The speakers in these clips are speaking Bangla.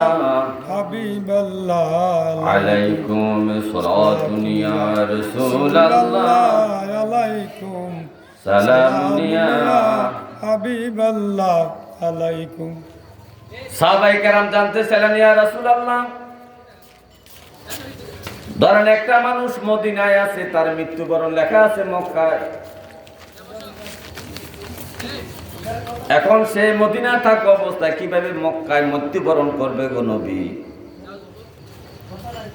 حبيب الله عليكم صلاة يا رسول الله عليكم سلام يا حبيب الله عليكم সাহাবাই কেরাম জানতেছিলেন ইয়া রাসূলুল্লাহ ধরেন একটা মানুষ মদিনায় আছে তার মৃত্যুবরণ লেখা আছে মক্কায় এখন সে মদিনা থাকা অবস্থায় কীভাবে মক্কায় মৃত্যুবরণ করবে গো নবী?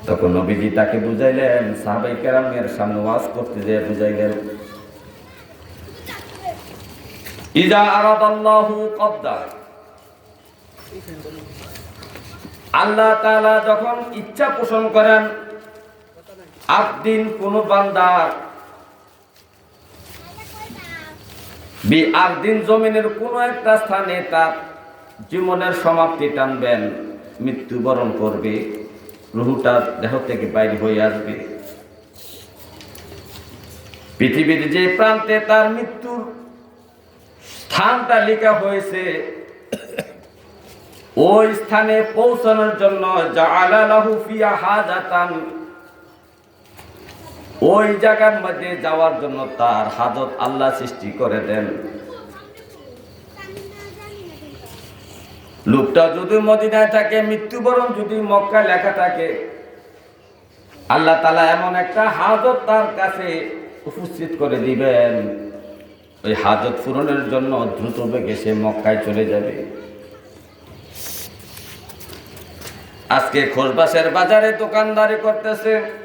তখন নবীজি তাকে বুঝাইলেন, সাহাবাই কেরামের সামনে ওয়াজ করতে যেয়ে বুঝাইলেন, ইজা আরাদাল্লাহু কদ্দা আল্লাহ তাআলা যখন ইচ্ছা পোষণ করেন আবদিন কোন বান্দার বি জমিনের কোন একটা স্থানে তার জীবনের সমাপ্তি টানবেন, মৃত্যুবরণ করবে, রুহুটা দেহ থেকে বাইরে হয়ে আসবে। পৃথিবীর যে প্রান্তে তার মৃত্যুর স্থানটা লেখা হয়েছে, ওই স্থানে পৌঁছানোর জন্য জাআলাহু ফিয়া হাজাতান ওই জায়গার মধ্যে যাওয়ার জন্য তার হাজত আল্লাহ সৃষ্টি করে দেন। লোকটা যদি মদিনায় থাকে, মৃত্যুবরণ যদি মক্কা লেখা থাকে, আল্লাহ তালা এমন একটা হাজত তার কাছে উপস্থিত করে দিবেন। ওই হাজত পূরণের জন্য দ্রুত বেগে সে মক্কায় চলে যাবে। আজকে খোসবাসের বাজারে দোকানদারি করতেছে।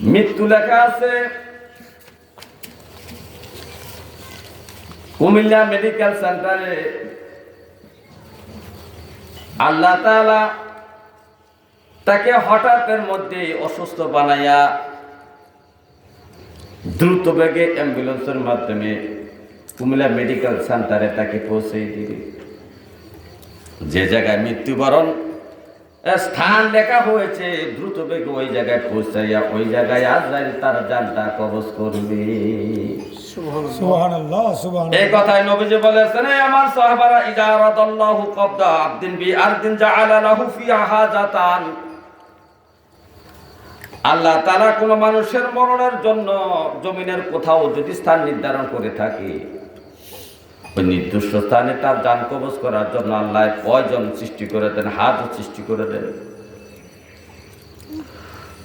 মৃত্যু লেখা আছে। কুমিল্লা মেডিকেল সেন্টারে। আল্লাহ তাআলা তাকে হঠাৎের মধ্যে অসুস্থ বানাইয়া দ্রুত বেগে অ্যাম্বুলেন্সের মাধ্যমে কুমিল্লা মেডিকেল সেন্টারে তাকে পৌঁছে দিবে। যে জায়গায় মৃত্যুবরণ স্থান লেখা হয়েছে দ্রুত বেগে ওই জায়গায় পৌঁছাইয়া ওই জায়গায় আজরাইল তার জানটা কবজ করবে। এই কথাই নবীজি বলেছেন আমার সাহাবারা কবদা আবদিন বি আরদিন জাআলা লাহু ফিহা হাজাতান। আল্লাহ তারা কোন মানুষের মরণের জন্য জমিনের কোথাও যদি স্থান নির্ধারণ করে থাকে ওই নির্দিষ্ট স্থানে তার যান কবজ করার জন্য আল্লাহ কয়জন সৃষ্টি করে দেন হাত সৃষ্টি করে দেন।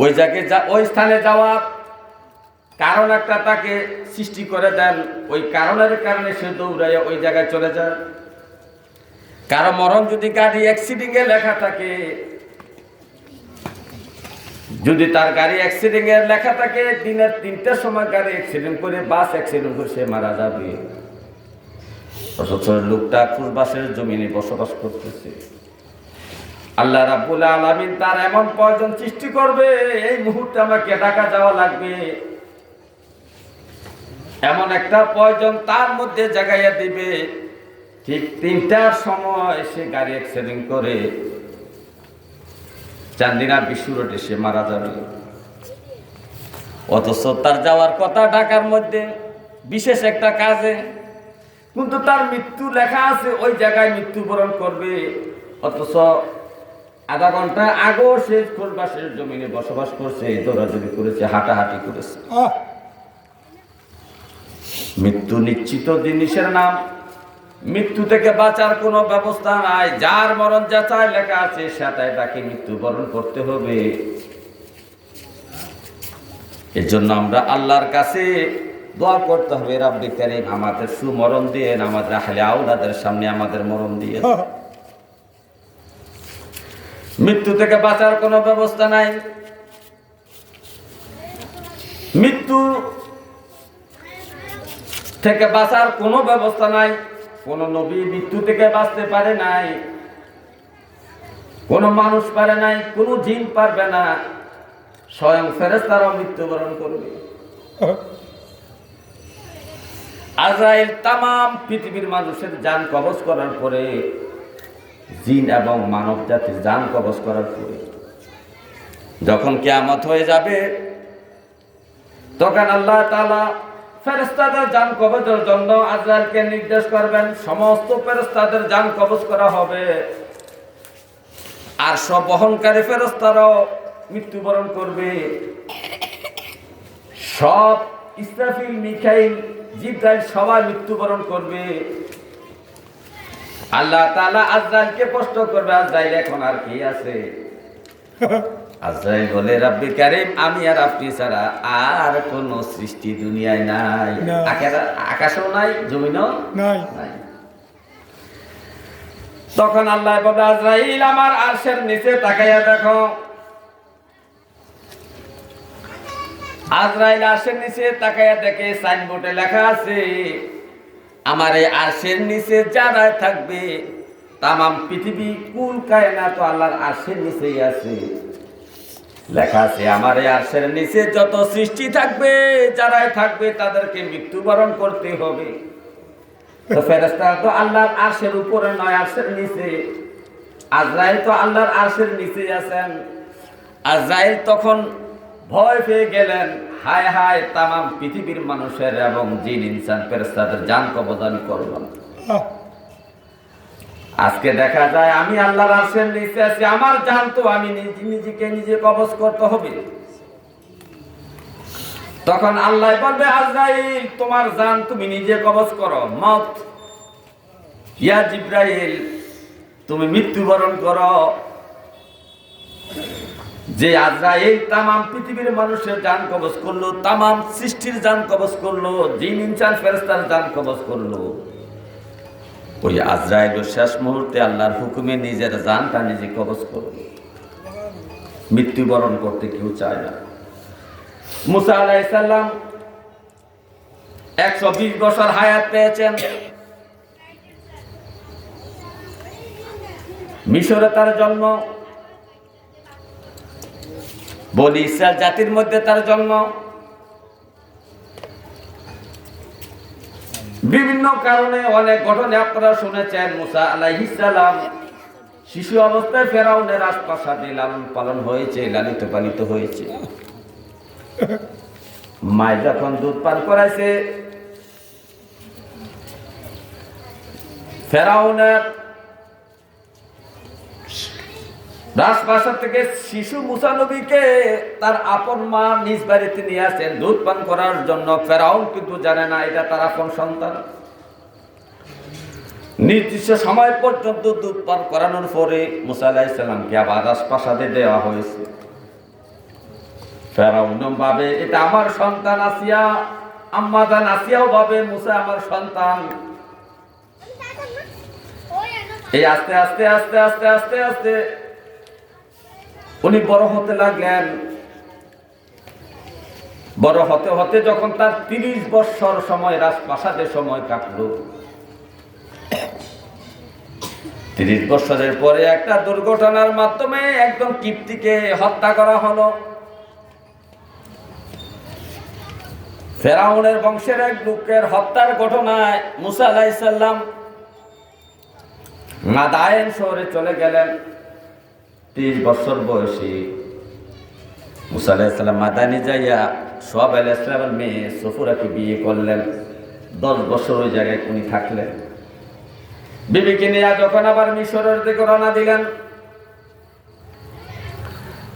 ওই জায়গায় যা, ওই স্থানে যাওয়ার কারণ একটা তাকে সৃষ্টি করে দেন, ওই কারণের কারণে সে দৌড়াইয়া ওই জায়গায় চলে যায়। কারও মরণ যদি গাড়ি অ্যাক্সিডেন্টে লেখা থাকে, যদি তার গাড়ি অ্যাক্সিডেন্ট এর লেখা থাকে, দিনের তিনটার সময় গাড়ি অ্যাক্সিডেন্ট করে বাস অ্যাক্সিডেন্ট করে সে মারা যাবে। অথচ লোকটা ফুসবাসের জমিনে বসবাস করতেছে। আল্লাহ রাব্বুল আলামিন তার এমন প্রয়োজন সৃষ্টি করবে? এই মুহূর্তে আমাকে ঢাকা যাওয়া লাগবে। এমন একটা প্রয়োজন তার মধ্যে জাগাইয়া দিবে। ঠিক তিনটার সময় সে গাড়ি অ্যাক্সিডেন্ট করে। চান্দিনা বিশ্ব রোডে সে মারা যাবে। অথচ তার যাওয়ার কথা ঢাকার মধ্যে বিশেষ একটা কাজে কিন্তু তার মৃত্যু লেখা আছে ওই জায়গায় মৃত্যুবরণ করবে। অথচ আধা ঘণ্টা আগেও সে খোলবাসের জমিনে বসবাস করছে দৌড়াদৌড়ি করেছে হাঁটাহাঁটি করেছে। মৃত্যু নিশ্চিত জিনিসের নাম। মৃত্যু থেকে বাঁচার কোনো ব্যবস্থা নাই। যার মরণ যাচাই লেখা আছে সেটাই তাকে মৃত্যুবরণ করতে হবে। এর জন্য আমরা আল্লাহর কাছে দোয়া করতে হবে রাব্বি কারিম আমাদের সুমরণ দিয়ে আমাদের আহলে আউলাদের সামনে আমাদের মরণ দিয়ে। মৃত্যু থেকে বাঁচার কোনো ব্যবস্থা নাই। মৃত্যু থেকে বাঁচার কোনো ব্যবস্থা নাই। কোন নবী মৃত্যু থেকে বাঁচতে পারে নাই। কোন মানুষ পারে নাই কোন জিন পারবে না। স্বয়ং ফেরেস্তারাও মৃত্যুবরণ করবে। আহ, আজরাইল তাম পৃথিবীর মানুষের যান কবজ করার পরে, জিন এবং মানব জাতির যান কবজ করার পরে, যখন কেয়ামত হয়ে যাবে, তখন আল্লাহ তাআলা ফেরেস্তাদের যান কবজের জন্য আজরাইলকে নির্দেশ করবেন, সমস্ত ফেরেস্তাদের যান কবজ করা হবে। আর সব বহনকারী ফেরস্তারাও মৃত্যুবরণ করবে। সব ইসরাফিল মিখাইল জিব্রাইল সবাই মৃত্যুবরণ করবে। আল্লাহ তাআলা আজরাইলকে প্রশ্ন করবে আজরাইল এখন আর কি আছে? আজরাইল বলে রাব্বি কারিম আমি আর আপনি ছাড়া আর কোন সৃষ্টি দুনিয়ায় নাই। আকাশেও নাই জমিনও নাই। তখন আল্লাহ বলে আজরাইল আমার আরশের নিচে তাকাইয়া দেখো। আজরাইল আরশের নিচে তাকাইয়া দেখে সাইনবোর্ডে লেখা আছে, আমার এই আরশের নিচে যারাই থাকবে, তামাম পৃথিবী কুল কায়নাত আল্লাহর আরশের নিচেই আছে। লেখা আছে, আমার এই আরশের নিচে যত সৃষ্টি থাকবে, যারাই থাকবে, তাদেরকে মৃত্যুবরণ করতে হবে। তো ফেরেস্তা তো আল্লাহর আরশের উপরে নয়, আরশের নিচে। আজরাইল তো আল্লাহর আরশের নিচে আছেন। আজরাইল তখন ভয় পেয়ে গেলেন। হায় হায় তামাম পৃথিবীর মানুষের এবং জিন ইনসান ফেরেস্তাদের জান কবজ আমি করলাম আজকে দেখা যায় আমি আল্লাহর আরশের নিচে আছি আমার জান তো আমি নিজে নিজেকে নিজে কবজ করতে হবে। তখন আল্লাহ বলবে আজরাইল তোমার জান তুমি নিজে কবজ করো মত। ইয়া জিব্রাইল তুমি মৃত্যুবরণ করো। যে আজরাইল তামাম পৃথিবীর মানুষের জান কবজ করল, তামাম সৃষ্টির জান কবজ করল, জিন, ইনসান ফেরেস্তার জান কবজ করল। ওই আজরাইল শেষ মুহূর্তে আল্লাহর হুকুমে নিজের জানটা নিজে কবজ করল। মৃত্যুবরণ করতে কেউ চায় না। মুসা আলাইসাল্লাম একশো বিশ বছর হায়াত পেয়েছেন। মিশরে তার জন্ম বলি ইসরায়েল জাতির মধ্যে তার জন্ম। বিভিন্ন কারণে অনেক ঘটনা আপনারা শুনেছেন, মুসা আলাইহিসালাম শিশু অবস্থায় ফেরাউনের রাজপ্রাসাদে লালন পালন হয়েছে, লালিত পালিত হয়েছে। মায় যখন দুধ পান করাইছে, ফেরাউনের রাজপ্রাসাদ থেকে শিশু মুসানবীকে তার আপন মা নিজ বাড়িতে নিয়ে আসেন, দুধ পান করার জন্য। ফেরাউন কিন্তু জানে না এটা তার আপন সন্তান। নির্দিষ্ট সময় পর্যন্ত দুধ পান করানোর পরে মুসা আলাহিসাল্লামকে আবার রাজপ্রাসাদে দেওয়া হয়েছে। ফেরাউন ভাবে, এটা আমার সন্তান আসিয়া আম্মাদান আসিয়াও ভাবে, মুসা আমার সন্তান। এই আস্তে আস্তে আস্তে আস্তে আস্তে আস্তে উনি বড় হতে লাগলেন। বড় হতে হতে যখন তার তিরিশ বৎসর সময়, রাজপ্রাসাদে সময় কাটলো। তিরিশ বৎসরের পরে একটা দুর্ঘটনার মাধ্যমে একদম কিপ্তিকে হত্যা করা হলো। ফেরাউনের বংশের এক লোকের হত্যার ঘটনায় মুসা আলাইসাল্লাম মাদায়েন শহরে চলে গেলেন। তিরিশ বছর বয়সী মুসা আলাইসাল্লাম মাদানি যাইয়া সব আলাইসালামের মেয়ে সফুরাকে বিয়ে করলেন। দশ বছর ওই জায়গায় উনি থাকলেন। বিবিকে নিয়ে যখন আবার মিশরের দিকে রওনা দিলেন,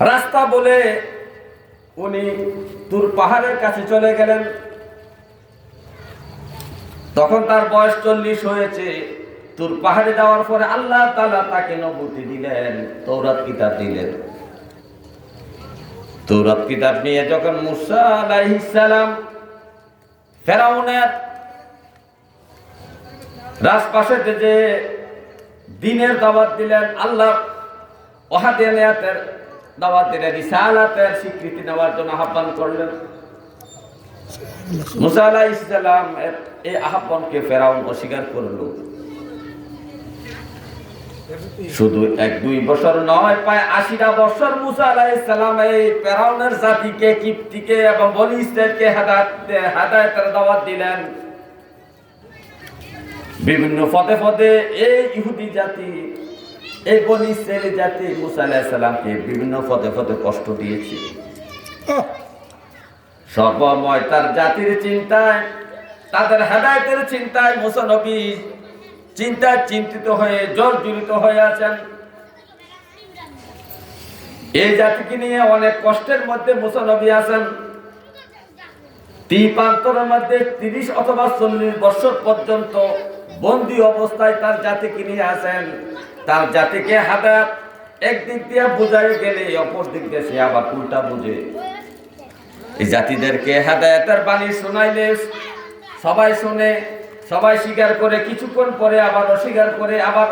রাস্তা বলে উনি তুর পাহাড়ের কাছে চলে গেলেন। তখন তার বয়স চল্লিশ হয়েছে। তুর পাহাড়ে যাওয়ার পরে আল্লাহ তালা তাকে নবুতি দিলেন তৌরাত কিতাব দিলেন। তৌরাত কিতাব নিয়ে যখন মুসা আলাইহিসালাম ফেরাউনের রাজপাশে যে দিনের দাওয়াত দিলেন, আল্লাহ ওহাদিয়াতের দাওয়াত দিলেন, রিসালাতের স্বীকৃতি নেওয়ার জন্য আহ্বান করলেন। মুসা সালাম এই আহ্বানকে ফেরাউন অস্বীকার করল। শুধু এক দুই বছর নয় প্রায় আশিটা বছর মুসা আলাইহিস সালাম এই ফেরাউনের জাতিকে কিপ্তিকে এবং বনি ইসরায়েলকে হেদায়েত হেদায়েতের দাওয়াত দিলেন। বিভিন্ন পদে পদে এই ইহুদি জাতি এই বনি ইসরায়েলি জাতি মুসা আলাইহিস সালামকে বিভিন্ন পদে পদে কষ্ট দিয়েছে। সর্বময় তার জাতির চিন্তায় তাদের হেদায়তের চিন্তায় মুসা নবী চিন্তায় চিন্তিত হয়ে জর্জরিত হয়ে আছেন। এই জাতিকে নিয়ে অনেক কষ্টের মধ্যে মুসানবী আছেন। তিপান্তরের মধ্যে তিরিশ অথবা চল্লিশ বছর পর্যন্ত বন্দি অবস্থায় তার জাতিকে নিয়ে আছেন। তার জাতিকে হাদাত একদিক দিয়ে বুঝাই গেলে অপর দিক দিয়ে সে আবার উল্টা বুঝে। এই জাতিদেরকে হেদায়তের বাণী শোনাইলে সবাই শুনে সবাই স্বীকার করে কিছুক্ষণ পরে আবার অস্বীকার করে আবার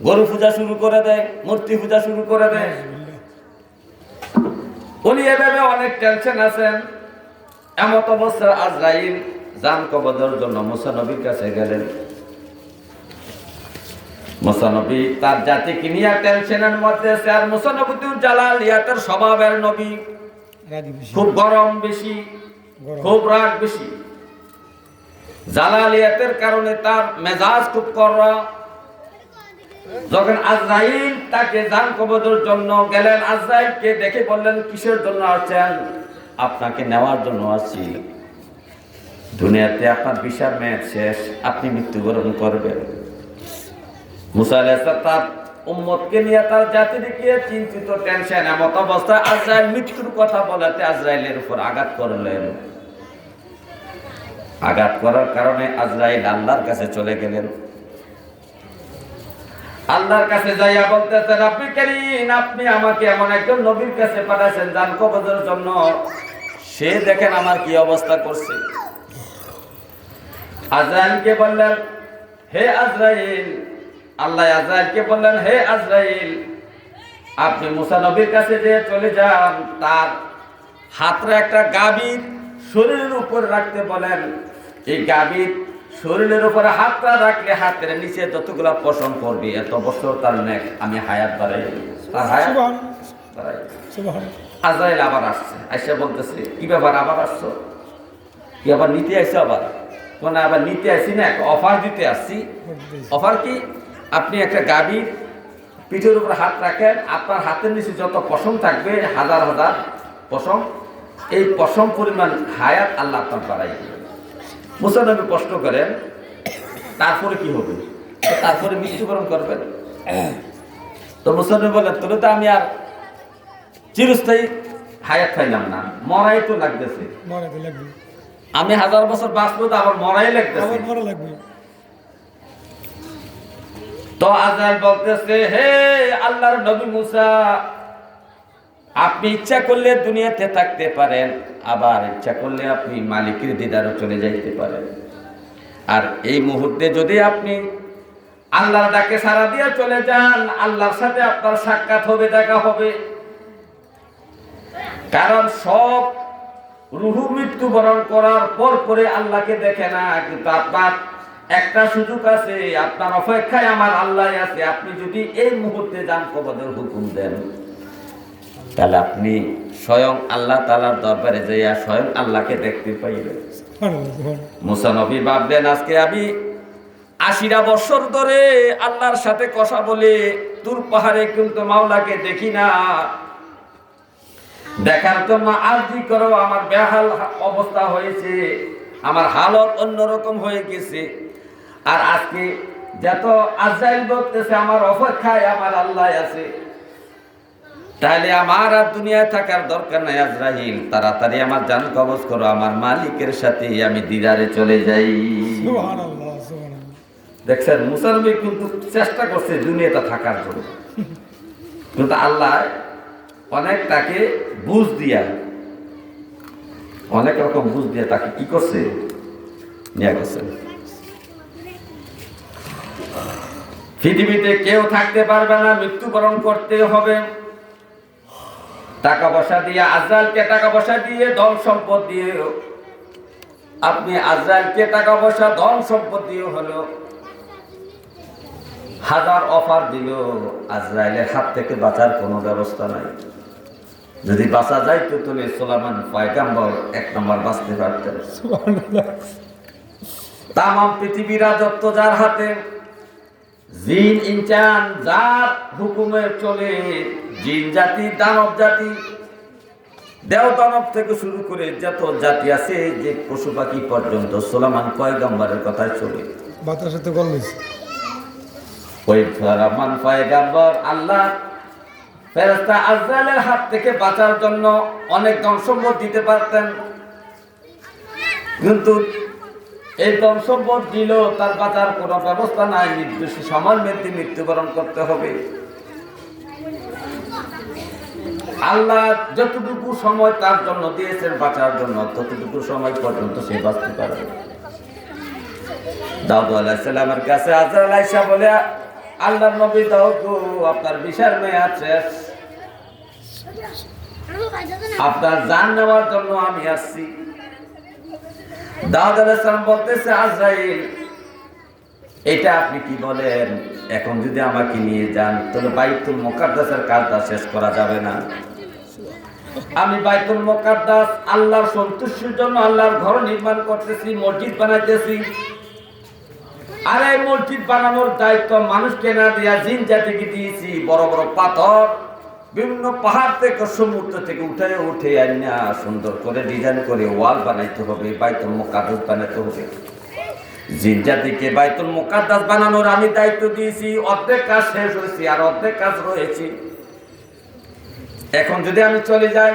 গরু পূজা শুরু করে দেয় মূর্তি পূজা শুরু করে দেয়। উনি এভাবে অনেক টেনশন আছেন। এমত অবস্থা আজরাইল জান কবদের জন্য মুসানবীর কাছে গেলেন। মুসানবী তার জাতিকে নিয়ে টেনশনের মধ্যে আছে আর মুসানবীতুল জালাল ইয়াতের স্বভাবের নবী। খুব গরম বেশি খুব রাগ বেশি। জালালিয়াতের কারণে তার মেজাজ খুব কররা যখন আজরাইল তাকে জান কবজের জন্য গেলেন, আজরাইলকে দেখে বললেন, কিসের জন্য আসছেন? আপনাকে নেওয়ার জন্য আসছি। দুনিয়াতে আপনার বিশাল মেয়ের শেষ, আপনি মৃত্যুবরণ করবেন। মুসা তার উম্মতকে নিয়ে তার জাতিকে চিন্তিত, টেনশন, এমত অবস্থায় আজরাইল মৃত্যুর কথা বলাতে আজরাইলের উপর আঘাত করলেন। আঘাত করার কারণে আজরাইল আল্লাহর কাছে চলে গেলেন। আল্লাহর কাছে যাইয়া বলতেছেন, আপনি কেরিন, আপনি আমাকে এমন একজন নবীর কাছে পাঠাইছেন জান কবজের জন্য সে দেখেন আমার কি অবস্থা করছে। আজরাইলকে বললেন, হে আজরাইল, আল্লাহ আজরাইলকে বললেন, হে আজরাইল, আপনি মুসা নবীর কাছে যে চলে যান, তার হাতরা একটা গাভীর শরীরের উপর রাখতে বলেন। এই গাভীর শরীরের উপরে হাতটা রাখলে হাতের নিচে যতগুলা পশম করবে এত বছর তার নেক আমি হায়াত বাড়াই। তার হায়াত আজরাইল আবার আসছে। আইসা বলতেছে কি ব্যাপার আবার আসছো? কি আবার নিতে আইসো আবার? কোন আবার নিতে আসি না একটা অফার দিতে আসছি। অফার কি? আপনি একটা গাভীর পিঠের উপর হাত রাখেন আপনার হাতের নিচে যত পশম থাকবে হাজার হাজার পশম এই পশম পরিমাণ হায়াত আল্লাহ আপনার বাড়াই মুসানবী কষ্ট করেন তারপরে কি হবে? তারপরে মৃত্যুবরণ করবেন। তো মুসানবী বলেন তোরে তো আমি আর চিরস্থায়ী হায়াত পাইলাম না মরাই তো লাগতেছে। আমি হাজার বছর বাঁচবো তো আবার মরাই লাগতেছে। লাগবে। তো আজাল বলতেছে হে আল্লাহর নবী মুসা আপনি ইচ্ছা করলে দুনিয়াতে থাকতে পারেন, আবার ইচ্ছা করলে আপনি মালিকের দিদারও চলে যাইতে পারেন। আর এই মুহূর্তে যদি আপনি আল্লাহর ডাকে সারা দিয়ে চলে যান, আল্লাহর সাথে আপনার সাক্ষাৎ হবে, দেখা হবে। কারণ সব রুহু মৃত্যুবরণ করার পর পরে আল্লাহকে দেখে না, কিন্তু আপনার একটা সুযোগ আছে, আপনার অপেক্ষায় আমার আল্লাহ আছে। আপনি যদি এই মুহূর্তে যান কবদের হুকুম দেন। তাহলে আপনি স্বয়ং আল্লাহ তালার দরবারে যাইয়া স্বয়ং আল্লাহকে দেখতে পাইবেন সুবহানাল্লাহ। সুবহান মুসা নবী ভাবলেন আজকে আমি আশিরা বছর ধরে আল্লাহর সাথে কথা বলে দূর পাহাড়ে কিন্তু মাওলাকে দেখি না। দেখার জন্য আরজি করো আমার বেহাল অবস্থা হয়েছে আমার হালত অন্যরকম হয়ে গেছে। আর আজকে যত আজাইল বলতেছে আমার অপেক্ষায় আমার আল্লাহ আছে। তাহলে আমার আর দুনিয়ায় থাকার দরকার নাই আজরাহিল তাড়াতাড়ি আমার জান কবজ করো আমার মালিকের সাথে আমি দিদারে চলে যাই। দেখছেন মুসলমান কিন্তু চেষ্টা করছে দুনিয়াতে থাকার জন্য। কিন্তু আল্লাহ অনেক তাকে বুঝ দিয়া অনেক রকম বুঝ দিয়া তাকে কি করছে? নিয়ে গেছে। পৃথিবীতে কেউ থাকতে পারবে না মৃত্যুবরণ করতে হবে। টাকা পয়সা দিয়ে আজরালকে টাকা পয়সা দিয়ে ধন সম্পদ দিয়ে আপনি আজরালকে টাকা পয়সা ধন সম্পদ দিয়ে হলো হাজার অফার দিল। আজরাইলের হাত থেকে বাঁচার কোনো ব্যবস্থা নাই। যদি বাঁচা যায় তো তুমি সোলামান পয়গাম্বর এক নম্বর বাঁচতে পারতেন। তাম পৃথিবী রাজত্ব যার হাতে জিন ইনচান জাত হুকুমে চলে জিন জাতি দানব জাতি। দেও দানব থেকে শুরু করে যত জাতি আছে যে পশু পাখি পর্যন্ত সোলামান পয়গাম্বরের কথায় চলে। বাতাসে তো গল ওই রহমান পয়গাম্বর আল্লাহ ফেরেস্তা আজরাইলের হাত থেকে বাঁচার জন্য অনেক ধনসম্পদ দিতে পারতেন। কিন্তু এই ধনসম্পদ দিল তার বাঁচার কোনো ব্যবস্থা নাই। নির্দিষ্ট সমান ব্যক্তি মৃত্যুবরণ করতে হবে। আল্লাহ যতটুকু সময় তার জন্য দিয়েছেন, বাঁচার জন্য ততটুকু সময় পর্যন্ত সে বাঁচতে পারবে। দাউদ আলাইসাল্লামের কাছে আজরাল আইসা বলে, আল্লাহ নবী দাউদ আপনার বিশাল মেয়াদ শেষ। আপনার জান নেওয়ার জন্য আমি আসছি। দাউদ আলাইসালাম বলতেছে, আজরাইল, এটা আপনি কি বলেন? এখন যদি আমাকে নিয়ে যান, তাহলে বাইতুল মোকাদ্দাসের কাজটা শেষ করা যাবে না। আমি বাইতুল মোকাদ্দাস আল্লাহর সন্তুষ্টির জন্য আল্লাহর ঘর নির্মাণ করতেছি, মসজিদ বানাইতেছি। আর এই মসজিদ বানানোর দায়িত্ব মানুষকে না দিয়া জিন জাতিকে দিয়েছি, বড় বড় পাথর। বিভিন্ন পাহাড় থেকে, সমুদ্র থেকে উঠে উঠে আইনা সুন্দর করে ডিজাইন করে ওয়াল বানাইতে হবে, বাইতুল মোকাদ্দাস বানাইতে হবে। জিন জাতিকে বাইতুল মোকাদ্দাস বানানোর আমি দায়িত্ব দিয়েছি, অর্ধেক কাজ শেষ হয়েছে আর অর্ধেক কাজ রয়েছে। এখন যদি আমি চলে যাই,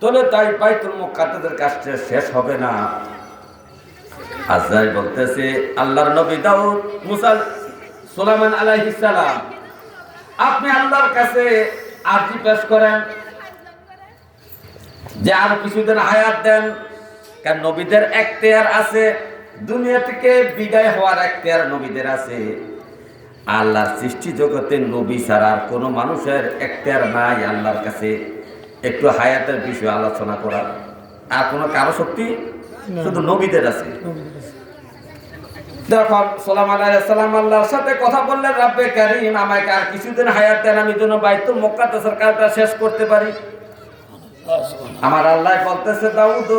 তাহলে তাই বাইতুল মোকাদ্দাসের কাজটা শেষ হবে না। আজরাইল বলতেছে, আল্লাহর নবী দাউদ, মুসা, সুলাইমান আলাইহিস সালাম, আপনি আল্লাহর কাছে আরজি পেশ করেন। যে আর কিছুদিন হায়াত দেন কারণ নবীদের এখতিয়ার আছে। দুনিয়া থেকে বিদায় হওয়ার এখতিয়ার নবীদের আছে। আল্লাহর সৃষ্টি জগতে নবী ছাড়া আর কোনো মানুষের এখতিয়ার নাই আল্লাহর কাছে। একটু হায়াতের বিষয়ে আলোচনা করার। আর কোনো কারও শক্তি শুধু নবীদের আছে। দেখুন সালাম আলাইসালাম আল্লাহর সাথে কথা বললেন, রাব্বে কারিম আমাকে আর কিছুদিন হায়াত দেন, আমি যেন বাইতুল মোকাদ্দাসের কাজটা শেষ করতে পারি। আমার আল্লাহ বলতেছে, দাউদ,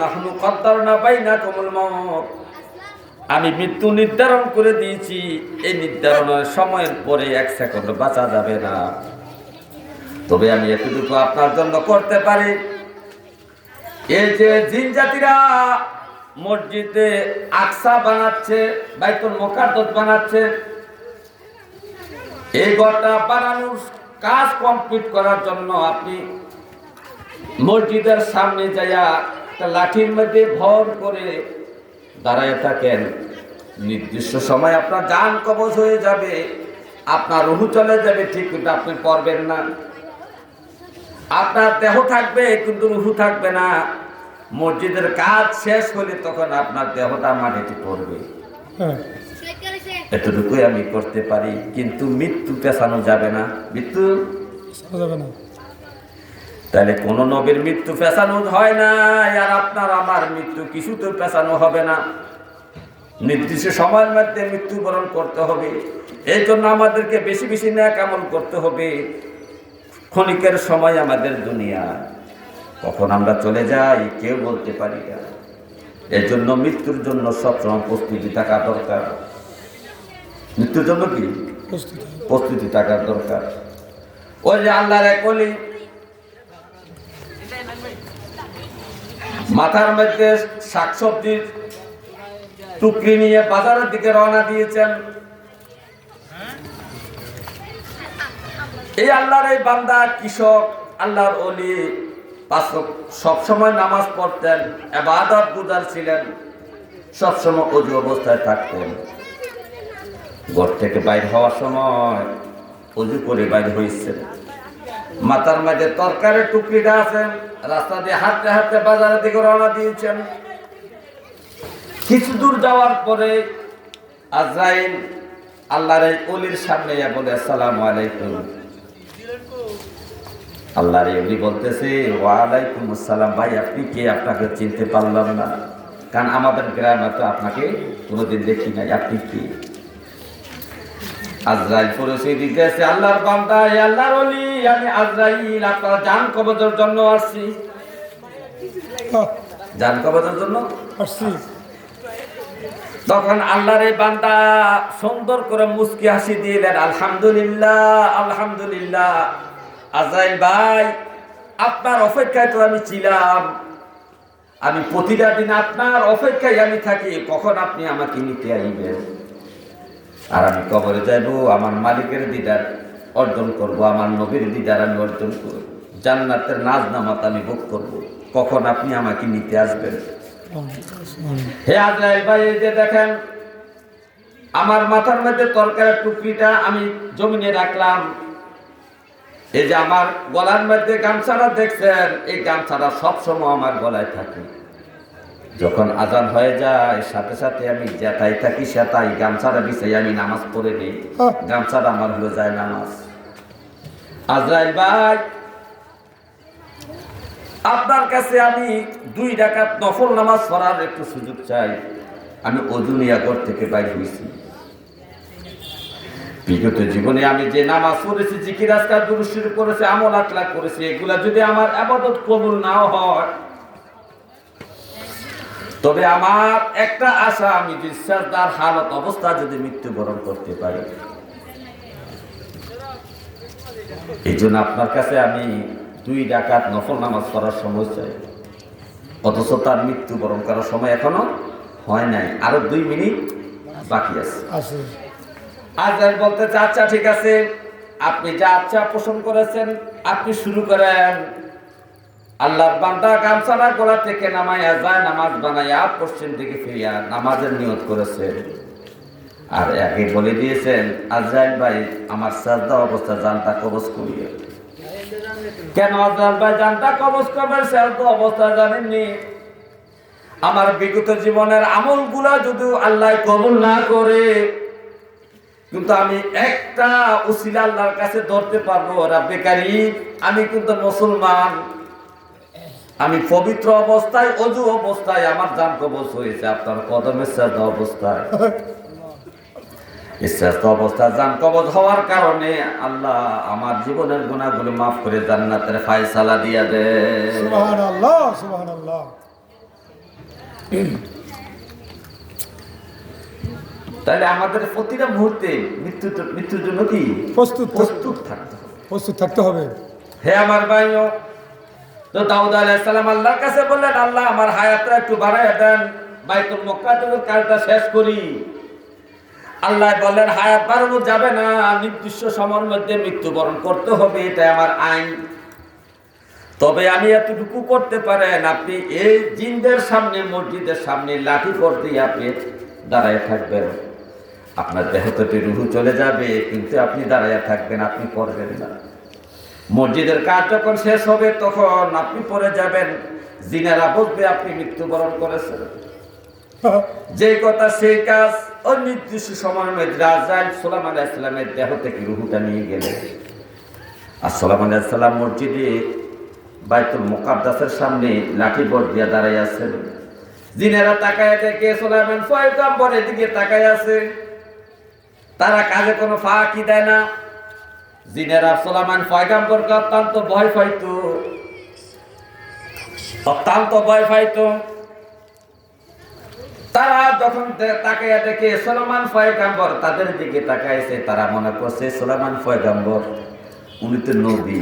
নাহনু কদ্দার না পাই না কমল মত আমি মৃত্যু নির্ধারণ করে দিয়েছি, এই নির্ধারণের সময়ের পরে এক সেকেন্ড বাঁচা যাবে না। তবে আমি এতটুকু আপনার জন্য করতে পারি। এই যে জিন জাতিরা মসজিদে আকসা বানাচ্ছে, বাইতুল মোকাদ্দাস বানাচ্ছে। এই ঘরটা বানানোর কাজ কমপ্লিট করার জন্য আপনি মসজিদের সামনে যাইয়া একটা লাঠির মধ্যে ভর করে দাঁড়ায় থাকেন। নির্দিষ্ট সময় আপনার যান কবজ হয়ে যাবে, আপনার রুহু চলে যাবে, ঠিক কিন্তু আপনি করবেন না। আপনার দেহ থাকবে, কিন্তু রুহু থাকবে না। মসজিদের কাজ শেষ হলে তখন আপনার দেহটা মাটিতে পড়বে। হ্যাঁ। এতটুকুই আমি করতে পারি কিন্তু মৃত্যু পেছানো যাবে না। মৃত্যু? যাবে না। তাহলে কোন নবীর মৃত্যু পেছানো হয় না আর আপনার আমার মৃত্যু কিছুতে পেছানো হবে না। নির্দিষ্ট সময়ের মধ্যে মৃত্যুবরণ করতে হবে। এই জন্য আমাদেরকে বেশি বেশি ন্যাক আমল করতে হবে। ক্ষণিকের সময় আমাদের দুনিয়া। কখন আমরা চলে যাই কেউ বলতে পারি না। এর জন্য মৃত্যুর জন্য সবসময় প্রস্তুতি থাকা দরকার। মৃত্যুর জন্য কি? প্রস্তুতি। থাকার দরকার। ওই যে আল্লাহর এক অলি মাথার মধ্যে শাকসবজির টুকরি নিয়ে বাজারের দিকে রওনা দিয়েছেন। এই আল্লাহর এই বান্দা কৃষক আল্লাহর অলি সবসময় নামাজ পড়তেন, এবাদত গুজার ছিলেন, সবসময় অজু অবস্থায় থাকতেন। ঘর থেকে বাইর হওয়ার সময় অজু করে বাইর হয়েছে। মাথার মাঝে তরকারের টুকরিটা আছেন রাস্তা দিয়ে হাঁটতে হাঁটতে বাজারের দিকে রওনা দিয়েছেন। কিছু দূর যাওয়ার পরে আজরাইল আল্লাহর এই অলির সামনে বলে, আসসালামু আলাইকুম। আল্লাহর অলি বলতেছে ওয়ালাইকুম আসসালাম ভাই আপনি কে? আপনাকে চিনতে পারলাম না। কারণ আমাদের গ্রামে তো আপনাকে কোনোদিন দেখি নাই। আপনি কি? আজরাইল পরিচয় দিতেছে আল্লাহর বান্দা আল্লাহর অলি আমি আজরাইল আপনার জান কবজের জন্য আসছি। জান কবজের জন্য? আসছি। তখন আল্লাহর এই বান্দা সুন্দর করে মুস্কি হাসি দিলেন আলহামদুলিল্লাহ আলহামদুলিল্লাহ। আজরাইল ভাই, আপনার অপেক্ষায় তো আমি ছিলাম। আমি প্রতিটা দিন আপনার অপেক্ষায় আমি থাকি, কখন আপনি আমাকে নিতে আইবেন? আর আমি কবরে যাইব, আমার মালিকের দিদার অর্জন করব, আমার নবীর দিদার আমি অর্জন করব, জান্নাতের নাজ নামাত আমি ভোগ করব। কখন আপনি আমাকে নিতে আসবেন? হে আজরাইল ভাই যে দেখেন, আমার মাথার মধ্যে তরকারের টুকরিটা আমি জমিনে রাখলাম। এই যে আমার গলার মধ্যে গামছাটা দেখছেন এই গামছাটা সবসময় আমার গলায় থাকে। যখন আজান হয়ে যায় সাথে সাথে আমি যেটাই থাকি সেটাই গামছাটা বিছাই আমি নামাজ পড়ে নিই। গামছাটা আমার হলো যায় নামাজ। আজরাইল ভাই আপনার কাছে আমি দুই ডাকাত নফল নামাজ পড়ার একটু সুযোগ চাই। আমি অজুনিয়া ঘর থেকে বাইর হয়েছি। বিগত জীবনে আমি যে নামাজ পড়েছি জিকির আজকার দুরুশির করেছি আমল আখলাক করেছি, এগুলা যদি আমার আবাদত কবুল নাও হয়, তবে আমার একটা আশা, আমি বিশ্বাসদার হালত অবস্থা যদি মৃত্যুবরণ করতে পারি। এই জন্য আপনার কাছে আমি দুই ডাকাত নফল নামাজ পড়ার সময় চাই, অথচ তার মৃত্যুবরণ করার সময় এখনও হয় নাই, আরও দুই মিনিট বাকি আছে। আজরাইল বলতেছে আচ্ছা ঠিক আছে। আপনি যা আচ্ছা পোষণ করেছেন, আপনি শুরু করেন। আল্লাহর বান্দা গামছানা গোলা থেকে নামাইয়া যায়, নামাজ বানাইয়া পশ্চিম দিকে ফিরিয়া নামাজের নিয়ত করেছে। আর আগে বলে দিয়েছেন, আজরাইল ভাই, আমার শ্রদ্ধা অবস্থা, জানটা কবজ করিয়ে। কেন আজরাইল ভাই, জানটা কবজ করবেন? শ্রদ্ধা অবস্থা জানেননি। আমার বিগত জীবনের আমলগুলা যদি আল্লাহ কবুল না করে কিন্তু আমি একটা উসিলা আল্লাহর কাছে ধরতে পারব, রাব্বে কারিম। আমি কিন্তু মুসলমান। আমি পবিত্র অবস্থায়, অজু অবস্থায়, আমার জান কবচ হয়েছে, আপনার কদমের শ্রেষ্ঠ অবস্থায়। শ্রেষ্ঠ অবস্থায় জান কবচ হওয়ার কারণে আল্লাহ আমার জীবনের গুণাগুলো মাফ করে জান্নাতের ফায়সালা দিয়া দে সুবাহান আল্লাহ সুবাহান আল্লাহ তাহলে আমাদের প্রতিটা মুহূর্তে মৃত্যু মৃত্যুর জন্য কি? প্রস্তুত প্রস্তুত থাকতে হবে। প্রস্তুত থাকতে হবে। হে আমার ভাইও তো দাউদ আলাইসালাম আল্লাহর কাছে বললেন আল্লাহ আমার হায়াতটা একটু বাড়াইয়া দেন। বাইতুল মুকাদ্দাসের কাজটা শেষ করি। আল্লাহ বললেন হায়াত বাড়ানো যাবে না। নির্দিষ্ট সময়ের মধ্যে মৃত্যুবরণ করতে হবে এটা আমার আইন। তবে আমি এতটুকু করতে পারেন আপনি এই জিনদের সামনে মসজিদের সামনে লাঠি করতে আপনি দাঁড়ায় থাকবেন। আপনার দেহ থেকে রুহু চলে যাবে, কিন্তু আপনি দাঁড়ায় থাকবেন, আপনি করবেন না। মসজিদের কাজ যখন শেষ হবে, তখন আপনি পরে যাবেন। জিনারা বুঝবে আপনি মৃত্যুবরণ করেছেন। যে কথা সেই কাজ, অনির্দিষ্ট সময়ের মধ্যে রাজাইল সোলাম আলাহ ইসলামের দেহ থেকে রুহুটা নিয়ে গেলেন। আর সোলাম আলাহ ইসলাম মসজিদে বাইতুল মোকাদ্দাসের সামনে লাঠি বর দিয়া দাঁড়াই আছেন। জিনেরা তাকায় দেখে সোলাইমান ফয়গাম্বর দিকে তাকায় আছে। তারা কাজে কোনো ফাঁকি দেয় না। জিনেরা সোলামান ফয়গাম্বরকে অত্যন্ত ভয় পাইতো। অত্যন্ত ভয় পাইতো। তারা যখন তাকাইয়া দেখে সোলামান ফয়গাম্বর তাদের দিকে তাকাইছে, তারা মনে করছে সোলামান ফয়গাম্বর উনি তো নবী।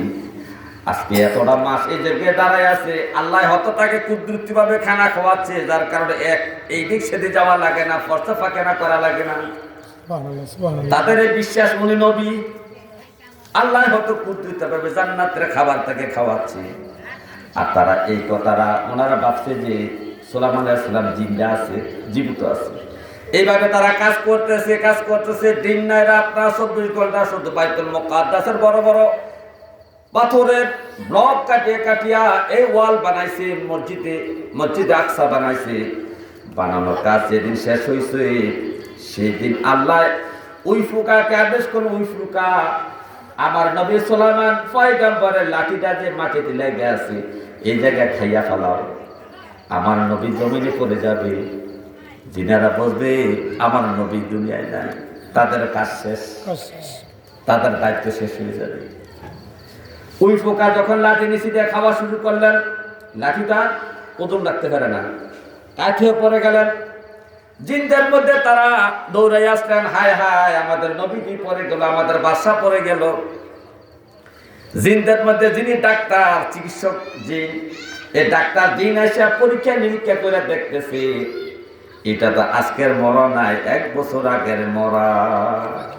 আজকে এতটা মাস এই জায়গায় দাঁড়ায় আছে, আল্লাহ হত তাকে কুদরতি ভাবে খানা খাওয়াচ্ছে যার কারণে এক এই দিক সেদিক যাওয়া লাগে না, ফর্সা ফাঁকেনা করা লাগে না। তাদের এই বিশ্বাস, উনি নবী। আল্লাহ হয়তো কুদরতি ভাবে জান্নাতের খাবার তাকে খাওয়াচ্ছে। আর তারা এই কথাটা, ওনারা ভাবছে যে সোলাম আলাইসালাম জিন্দা আছে, জীবিত আছে। এইভাবে তারা কাজ করতেছে কাজ করতেছে, দিন নাই রাত না, চব্বিশ ঘণ্টা শুধু বাইতুল মোকাদ্দাসের বড় বড় পাথরের ব্লক কাটিয়ে কাটিয়া এই ওয়াল বানাইছে, মসজিদে মসজিদে আকসা বানাইছে। বানানোর কাজ যেদিন শেষ হয়েছে সেদিন আল্লাহ ওই ফুকাকে আদেশ করুন ওই ফুকা আমার নবী সোলামান পয়গম্বরের লাঠিটা যে মাটিতে লেগে আছে এই জায়গায় খাইয়া ফেলাও। আমার নবী জমিনে পড়ে যাবে যিনারা বলবে আমার নবী দুনিয়ায় নাই তাদের কাজ শেষ। তাদের দায়িত্ব শেষ হয়ে যাবে। ওই পোকা যখন লাঠি নিচি দিয়ে খাওয়া শুরু করলেন লাঠিটা ওজন রাখতে পারে না। কাঠিয়ে পরে গেলেন জিনদের মধ্যে তারা দৌড়াই আসলেন হায় হায় আমাদের নবীজি পরে গেল আমাদের বাসা পড়ে গেল। জিনদের মধ্যে যিনি ডাক্তার চিকিৎসক জিন এই ডাক্তার জিন এসে পরীক্ষা নিরীক্ষা করে দেখতেছে এটা তো আজকের মরা নাই এক বছর আগের মরা।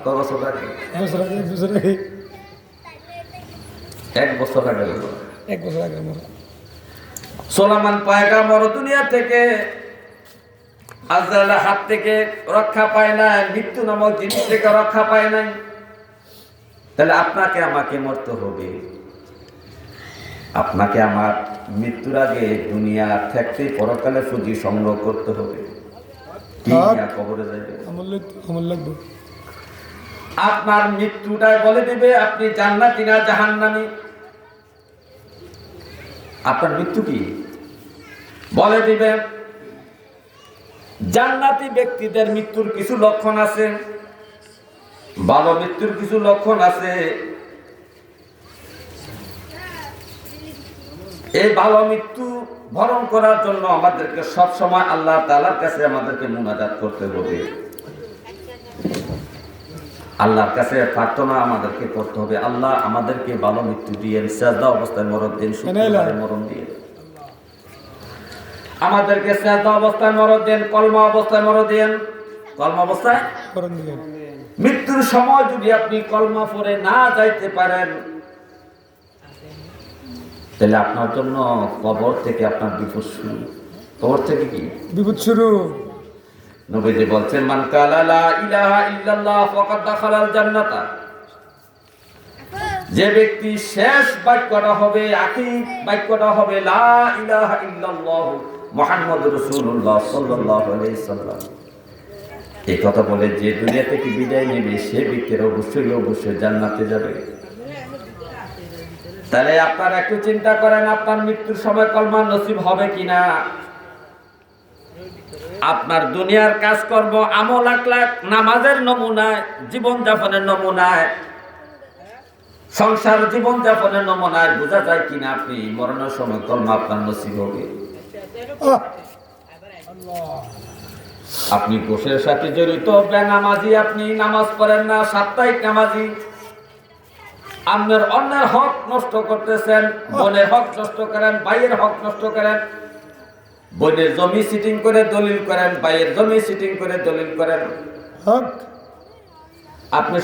ক বছর আগে? এক বছর আগে, এক বছর আগে। আমার সোলামান পায়গামর দুনিয়া থেকে আজরালের হাত থেকে রক্ষা পায় না মৃত্যু নামক জিনিস থেকে রক্ষা পায় নাই। তাহলে আপনাকে আমাকে মরতে হবে। আপনাকে আমার মৃত্যুর আগে দুনিয়া থাকতে পরকালে পুঁজি সংগ্রহ করতে হবে। কবরে যাবে আপনার মৃত্যুটাই বলে দিবে আপনি জান্নাতি না জাহান্নামি? আপনার মৃত্যু কি? বলে দিবে। জান্নাতি ব্যক্তিদের মৃত্যুর কিছু লক্ষণ আছে ভালো মৃত্যুর কিছু লক্ষণ আছে। এই ভালো মৃত্যু ভরণ করার জন্য আমাদেরকে সব সময় আল্লাহ তাআলার কাছে আমাদেরকে মুনাজাত করতে হবে। আল্লাহর কাছে প্রার্থনা আমাদেরকে করতে হবে। আল্লাহ আমাদেরকে ভালো মৃত্যু দিয়ে অবস্থায় মরণ দিন মরণ দিয়ে আমাদেরকে শ্রদ্ধা অবস্থায় মরণ দেন কলমা অবস্থায় মরণ দেন। কলমা অবস্থায়? মৃত্যুর সময় যদি আপনি কলমা পরে না যাইতে পারেন তাহলে আপনার জন্য কবর থেকে আপনার বিপদ শুরু। কবর থেকে কি? বিপদ শুরু। নবীজি বলছেন মান কালা লা ইলাহা ইল্লাল্লাহ ফাকাদ দাখালাল জান্নাতা। যে ব্যক্তি শেষ বাক্যটা হবে আখির বাক্যটা হবে লা ইলাহা ইল্লাল্লাহ। সাল্লাল্লাহু আলাইহি সাল্লাম। এই কথা বলে যে দুনিয়া থেকে বিদায় নেবে, সে ব্যক্তির অবশ্যই অবশ্যই জান্নাতে যাবে। তাহলে আপনারা একটু চিন্তা করেন, আপনার মৃত্যুর সময় কলমা নসিব হবে কিনা? আপনার দুনিয়ার কাজকর্ম আমল আখলাক নামাজের নমুনায় জীবন যাপনের নমুনায়, সংসার জীবন যাপনের নমুনায় বোঝা যায় কিনা আপনি? মরণের সময় কলমা আপনার নসিব হবে। আপনি ঘোষের সাথে জড়িত বেনামাজি আপনি নামাজ পড়েন না সাপ্তাহিক নামাজি। আপনার অন্যের হক নষ্ট করতেছেন বোনের হক নষ্ট করেন ভাইয়ের হক নষ্ট করেন। বোনের জমি সিটিং করে দলিল করেন ভাইয়ের জমি সিটিং করে দলিল করেন। হক। আপনি